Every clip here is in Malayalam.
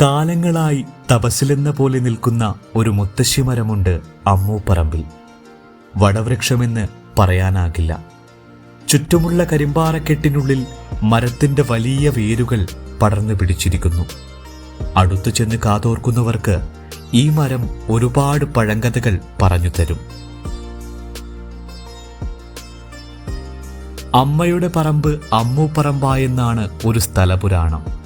കാലങ്ങളായി തപസ്സിലെന്ന പോലെ നിൽക്കുന്ന ഒരു മുത്തശ്ശിമരമുണ്ട് അമ്മൂപ്പറമ്പിൽ വടവൃക്ഷമെന്ന് പറയാനാകില്ല. ചുറ്റുമുള്ള കരിമ്പാറക്കെട്ടിനുള്ളിൽ മരത്തിന്റെ വലിയ വേരുകൾ പടർന്നു പിടിച്ചിരിക്കുന്നു. അടുത്തു ചെന്ന് കാതോർക്കുന്നവർക്ക് ഈ മരം ഒരുപാട് പഴങ്കഥകൾ പറഞ്ഞു തരും. അമ്മയുടെ പറമ്പ് അമ്മൂപ്പറമ്പായെന്നാണ് ഒരു സ്ഥലപുരാണം.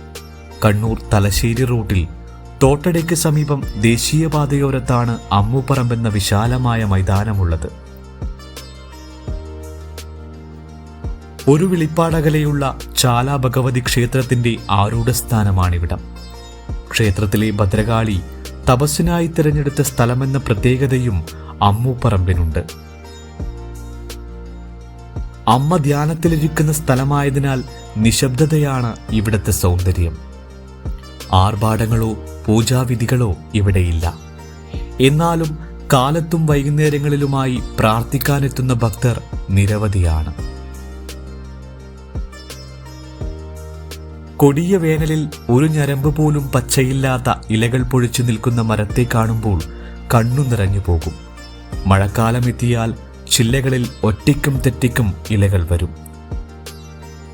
കണ്ണൂർ തലശ്ശേരി റൂട്ടിൽ തോട്ടടയ്ക്ക് സമീപം ദേശീയപാതയോരത്താണ് എന്ന വിശാലമായ മൈതാനമുള്ളത്. ഒരു വിളിപ്പാടകലെയുള്ള ചാല ഭഗവതി ക്ഷേത്രത്തിന്റെ ആരൂഢസ്ഥാനമാണിവിടം. ക്ഷേത്രത്തിലെ ഭദ്രകാളി തപസ്സിനായി തിരഞ്ഞെടുത്ത സ്ഥലമെന്ന പ്രത്യേകതയും അമ്മൂപ്പറമ്പിനുണ്ട് അമ്മ ധ്യാനത്തിലിരിക്കുന്ന സ്ഥലമായതിനാൽ നിശബ്ദതയാണ് ഇവിടുത്തെ സൗന്ദര്യം. ആർഭാടങ്ങളോ പൂജാവിധികളോ ഇവിടെയില്ല. എന്നാലും കാലത്തും വൈകുന്നേരങ്ങളിലുമായി പ്രാർത്ഥിക്കാനെത്തുന്ന ഭക്തർ നിരവധിയാണ്. കൊടിയ വേനലിൽ ഒരു ഞരമ്പ് പോലും പച്ചയില്ലാത്ത ഇലകൾ പൊഴിച്ചു നിൽക്കുന്ന മരത്തെ കാണുമ്പോൾ കണ്ണു നിറഞ്ഞു പോകും. മഴക്കാലമെത്തിയാൽ ചില്ലകളിൽ ഒറ്റയ്ക്കും തെറ്റിക്കും ഇലകൾ വരും.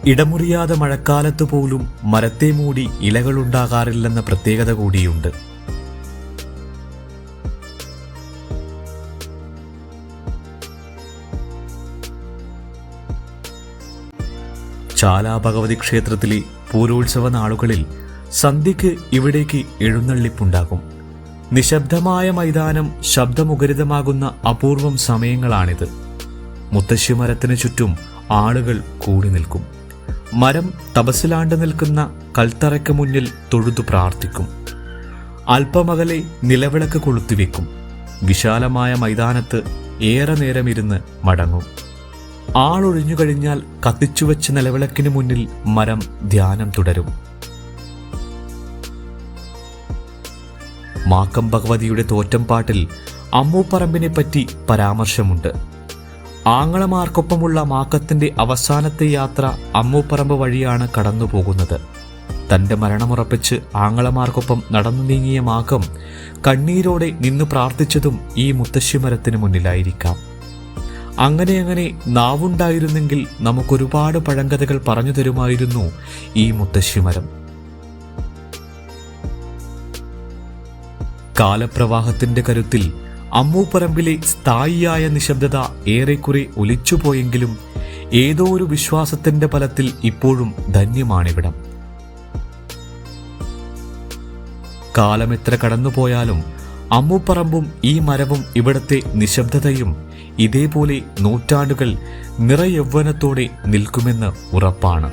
ഇടമുറിയാതെ മഴക്കാലത്ത് പോലും മരത്തെ മൂടി ഇലകളുണ്ടാകാറില്ലെന്ന പ്രത്യേകത കൂടിയുണ്ട്. ചാലാ ഭഗവതി ക്ഷേത്രത്തിലെ പൂരോത്സവ നാളുകളിൽ സന്ധ്യയ്ക്ക് ഇവിടേക്ക് എഴുന്നള്ളിപ്പുണ്ടാകും. നിശബ്ദമായ മൈതാനം ശബ്ദമുഖരിതമാകുന്ന അപൂർവം സമയങ്ങളാണിത്. മുത്തശ്ശിമരത്തിനു ചുറ്റും ആളുകൾ കൂടി നിൽക്കും മരം തപസ്സിലാണ്ട് നിൽക്കുന്ന കൽത്തറയ്ക്ക് മുന്നിൽ തൊഴുതു പ്രാർത്ഥിക്കും. അല്പമകലെ നിലവിളക്ക് കൊളുത്തിവെക്കും. വിശാലമായ മൈതാനത്ത് ഏറെ നേരം ഇരുന്ന് മടങ്ങും. ആളൊഴിഞ്ഞു കഴിഞ്ഞാൽ കത്തിച്ചുവെച്ച നിലവിളക്കിന് മുന്നിൽ മരം ധ്യാനം തുടരും. മാക്കം ഭഗവതിയുടെ തോറ്റംപാട്ടിൽ അമ്മൂപ്പറമ്പിനെ പറ്റി പരാമർശമുണ്ട്. ആങ്ങളമാർക്കൊപ്പമുള്ള മാക്കത്തിന്റെ അവസാനത്തെ യാത്ര അമ്മൂപ്പറമ്പ് വഴിയാണ് കടന്നുപോകുന്നത്. തന്റെ മരണമുറപ്പിച്ച് ആങ്ങളമാർക്കൊപ്പം നടന്നു നീങ്ങിയ മാക്കം കണ്ണീരോടെ നിന്നു പ്രാർത്ഥിച്ചതും ഈ മുത്തശ്ശിമരത്തിന് മുന്നിലായിരിക്കാം. അങ്ങനെ അങ്ങനെ നാവുണ്ടായിരുന്നെങ്കിൽ നമുക്കൊരുപാട് പഴങ്കഥകൾ പറഞ്ഞു തരുമായിരുന്നു ഈ മുത്തശ്ശിമരം. കാലപ്രവാഹത്തിന്റെ കരുത്തിൽ അമ്മൂപ്പറമ്പിലെ സ്ഥായിയായ നിശബ്ദത ഏറെക്കുറെ ഒലിച്ചുപോയെങ്കിലും ഏതോ ഒരു വിശ്വാസത്തിന്റെ ഫലത്തിൽ ഇപ്പോഴും ധന്യമാണിവിടം. കാലമെത്ര കടന്നുപോയാലും അമ്മൂപ്പറമ്പും ഈ മരവും ഇവിടത്തെ നിശബ്ദതയും ഇതേപോലെ നൂറ്റാണ്ടുകൾ നിറയൗവനത്തോടെ നിൽക്കുമെന്ന് ഉറപ്പാണ്.